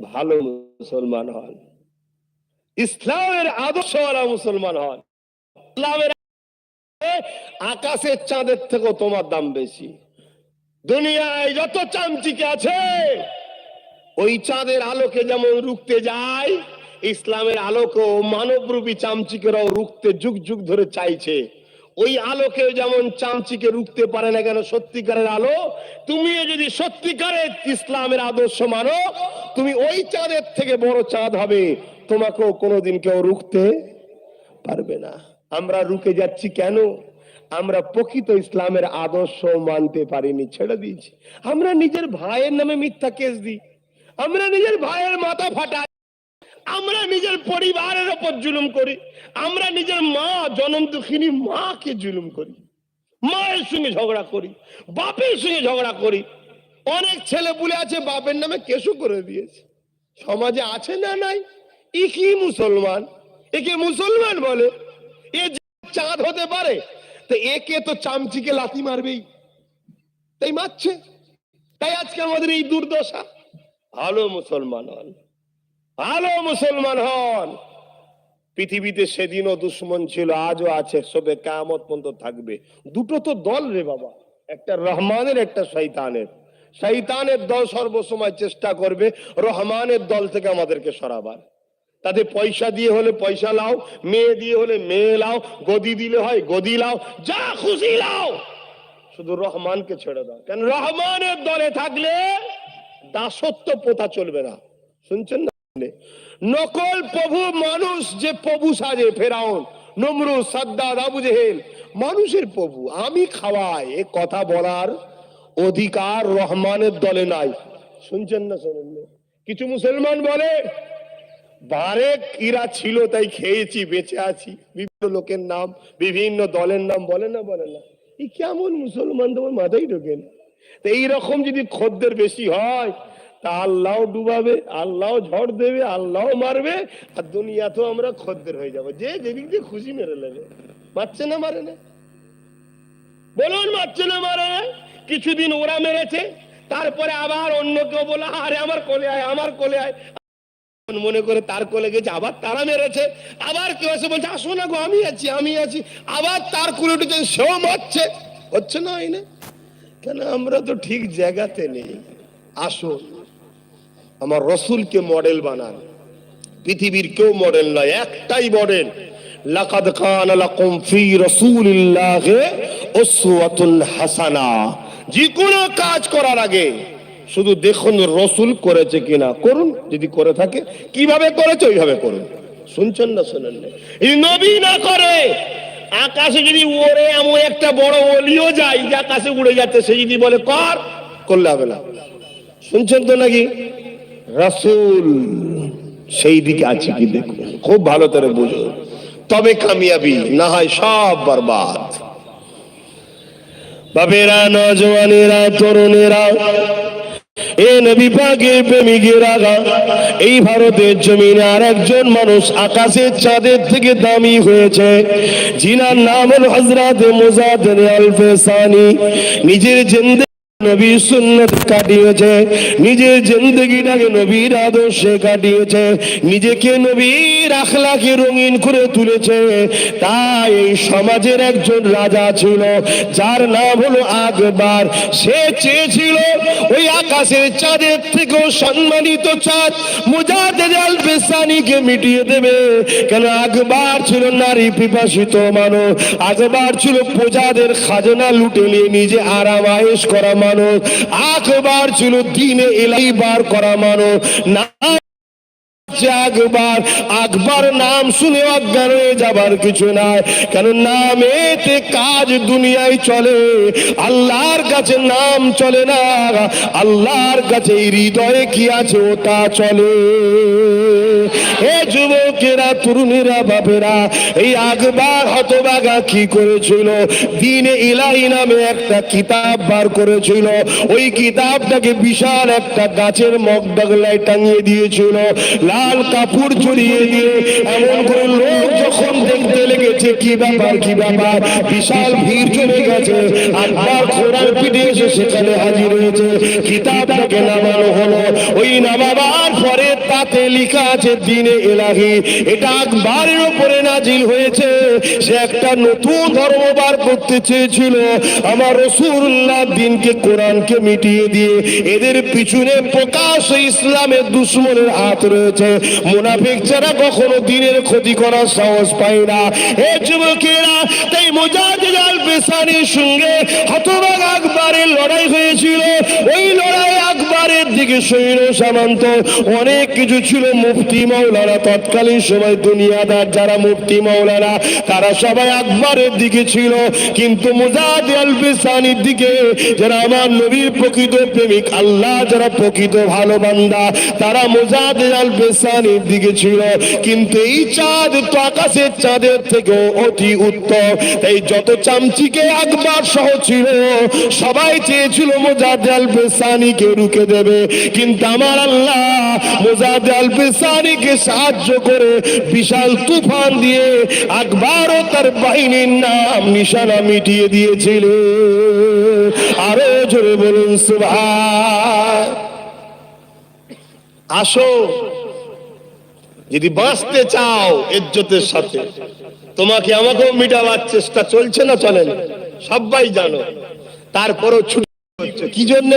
ভালো মুসলমান হন। ইসলামের আদর্শওয়ালা মুসলমান হন। ইসলামের আকাশের চাঁদের থেকেও তোমার দাম বেশি। দুনিয়ায় যত চামচিকে আছে, ওই চাঁদের আলোকে যেমন রুখতে যায়, ইসলামের আলোকেও মানবরূপী চামচিকেরাও রুখতে যুগ যুগ ধরে চাইছে। ওই আলোকে যেমন চামচিকে রুখতে পারে না কেন, সত্যিকারের আলো তুমি যদি সত্যিকারের ইসলামের আদর্শ মানো, তুমি ওই চাঁদের থেকে বড় চাঁদ হবে। তোমাকেও কোনোদিন কেউ রুখতে পারবে না। আমরা রুকে যাচ্ছি কেন? আমরা প্রকৃত ইসলামের আদর্শ মানতে পারিনি, ছেড়ে দিয়েছি। আমরা নিজের ভাইয়ের নামে মিথ্যা কেস দিই। আমরা নিজের ভাইয়ের মাথা ফাটাই। আমরা নিজের পরিবারের ওপর জুলুম করি। আমরা নিজের মা, জনম দুঃখিনী মাকে জুলুম করি। মায়ের সঙ্গে ঝগড়া করি, বাপের সঙ্গে ঝগড়া করি। অনেক ছেলে পুলে আছে, বাপের নামে কেসু করে দিয়েছে। সমাজে আছে না নাই? ই কি মুসলমান? একে মুসলমান বলে? এ চাঁদ হতে পারে, তো একে তো চামচিকে লাথি মারবেই। তাই মারছে। তাই আজকে আমাদের এই দুর্দশা। ভালো মুসলমান হন। ভালো মুসলমান হন। পৃথিবীতে সেদিনও দুশ্মন ছিল, আজও আছে, সবে কামত পর্যন্ত থাকবে। দুটো তো দল রে বাবা, একটা রহমানের, একটা শৈতানের শৈতানের দল সর্বসময় চেষ্টা করবে, রহমানের দল থেকে আমাদেরকে সরাবার। তাতে পয়সা দিয়ে হলে পয়সা লাও, মেয়ে দিয়ে হলে মেয়ে লাও, গদি দিলে হয় গদি লাও, যা খুশি লাও। শুধু রহমানকে ছেড়ে দাও। কেন? রহমানের দলে থাকলে দাসত্ব প্রথা চলবে না। শুনছেন না? নকল প্রভু মানুষ যে প্রভু সাজে, ফেরাউন নমরু সাদ্দাদ আবু জেহেল, মানুষের প্রভু। আমি খাওয়াই, এ কথা বলার অধিকার রহমানের দলে নাই। শুনছেন না, শোনেন কিছু মুসলমান বলে, বারেক ইরা ছিল, তাই খেয়েছি, বেঁচে আছি। বিভিন্ন লোকের নাম, বিভিন্ন দলের নাম, বলে না বলে না। এই কেমন মুসলমান, তোমার মাথায় ঢোকে না। তো এইরকম যদি খদ্দের বেশি হয় তা আল্লাহ ডুবাবে, আল্লাহ ঝড় দেবে, আল্লাহ মারবে, আর দুনিয়াতেও আমরা খদ্দের হয়ে যাব। যে যেদিক দিয়ে খুশি মেরে নেবে। মারছে না, মারে না? বলুন, মারছে না, মারে? না? কিছুদিন ওরা মেরেছে, তারপরে আবার অন্য কেউ বলে আরে আমার কোলে আয়, আমার কোলে আয়। মনে করে তার কোলে গেছে, আবার তারা মেরেছে, আবার কেউ এসে বলছে, আসো না গো, আমি আছি আমি আছি। আবার তার কোলে উঠেছে, সেও মারছে। হচ্ছে না, হয় না? কেন, আমরা তো ঠিক জায়গাতে নেই। আসুন। আমার রসুলকে মডেল বানান। পৃথিবীর কেউ মডেল নয়, একটাই মডেল। লাকাদ কান লাকুম ফি রাসূলিল্লাহি উসওয়াতুন হাসানা। যে কোনো কাজ করার আগে শুধু দেখুন রসুল করেছে কিনা। করুন, যদি করে থাকে, কীভাবে করেছে ওইভাবে করুন। শুনছেন না শুনেন না। এই নবী না করে, আকাশে যদি ওরে এমন একটা বড় অলিও যায়, যে আকাশে উড়ে যাচ্ছে, সে যদি বলে, কর, করলে হবে না। শুনছেন তো নাকি? রাসূল, সেই দিকে আছে কি দেখুন খুব ভালো করে বুঝুন তবে কামিয়াবি, না হয় সব বরবাদ। বাবেরা নজওয়ানেরা, তরুণেরা, এ নবী এই ভারতের জমিনে আর একজন মানুষ আকাশের চাঁদের থেকে দামি হয়েছে। জিনার নাম হল হজরত নিজের জিন্দগি নবী সুন্নত কাটিয়েছে, নিজের জিন্দগিটাকে নবীর আদর্শে কাটিয়েছে, নিজেকে নবীর আখলাকে রঙিন করে তুলেছে। তাই সমাজের একজন রাজা ছিল, যার নাম হলো আকবর। সে চেয়েছিল ওই আকাশের চাঁদের থেকেও সম্মানিত চাঁদ বেসানিকে মিটিয়ে দেবে। কেন আকবর ছিল নারী পিপাসিত আকবর ছিল প্রজাদের খাজনা লুটে নিয়ে নিজে আরাম আয়েশ করা মানুষ। আকবর ছিল দিনে এলাই বার করা মানুষ। না আকবর আকবর নাম শুনে অজ্ঞান হয়ে যাবার কিছু নাই। কেন নামেতে কাজ দুনিয়ায় চলে। আল্লাহর কাছে নাম চলে না। আল্লাহর কাছে হৃদয়ে কি আছে ওটা চলে। এ যুবকেরা বাপেরা, এই আকবর হতবাগা কি করেছিল? দিনে ইলাহি নামে একটা কিতাব বার করেছিল। ওই কিতাবটাকে বিশাল একটা গাছের মগডগলায় টাঙিয়ে দিয়েছিল। লাল কাপড় চড়িয়ে দিয়ে এমন করে লোক যখন দেখতে লেগেছে, কি ব্যাপার কি ব্যাপার? বিশাল ভিড় জমে গেছে আকবর ঘোড়ার পিঠে এসে সেখানে হাজির হয়েছে। কিতাবটাকে নামানো হলো। ওই নামাবার পরে তাতে লেখা আছে, দিনে এলাহি। এটা আকবরের উপরে নাজিল হয়েছে। সে একটা নতুন ধর্ম বার করতে চেয়েছিল। আমার রসুল্লাহ দিনকে কোরআনকে মিটিয়ে দিয়ে এদের পিছনে প্রকাশ ইসলামের দুশ্মনের হাত রয়েছে। মুনাফিক ছাড়া কখনো দিনের ক্ষতি করার সাহস পায় না এ যুবকেরা তাই মুজাহিদ আল পেশানির সঙ্গে হতবাগ আকবরের লড়াই হয়েছিল ওই লড়াই দিকে সৈন্য সামন্ত, অনেক কিছু ছিল মুফতি মাওলানা তৎকালীন সময় দুনিয়াদার যারা মুফতি মাওলানা, তারা সবাই আকবরের দিকে ছিল। কিন্তু মুজাহিদ আল পেশানির দিকে, যারা আমার নবীর প্রকৃত প্রেমিক, আল্লাহ যারা প্রকৃত ভালো বান্দা, তারা মুজাহিদ আল পেশানির দিকে ছিল। কিন্তু এই চাঁদ তো আকাশের চাঁদের থেকেও অতি উত্তম তাই যত চামচিকে আকবর সহ ছিল, সবাই চেয়েছিল মোজাদ আল পেসানিকে রুখে দেবে। কিন্তু আমার আল্লাহ মোজাদ আল সাহায্য করে বিশাল তুফান দিয়ে আকবর ও তার বাহিনীর নাম নিশানা মিটিয়ে দিয়েছিল। আরও জোরে বলুন সুভাষ আসো, যদি বাঁচতে চাও ইজ্জতের সাথে, তোমাকে আমাকেও মিটাবার চেষ্টা চলছে না চলে না? সবাই জানো, তারপরও ছুটি হচ্ছে কি জন্য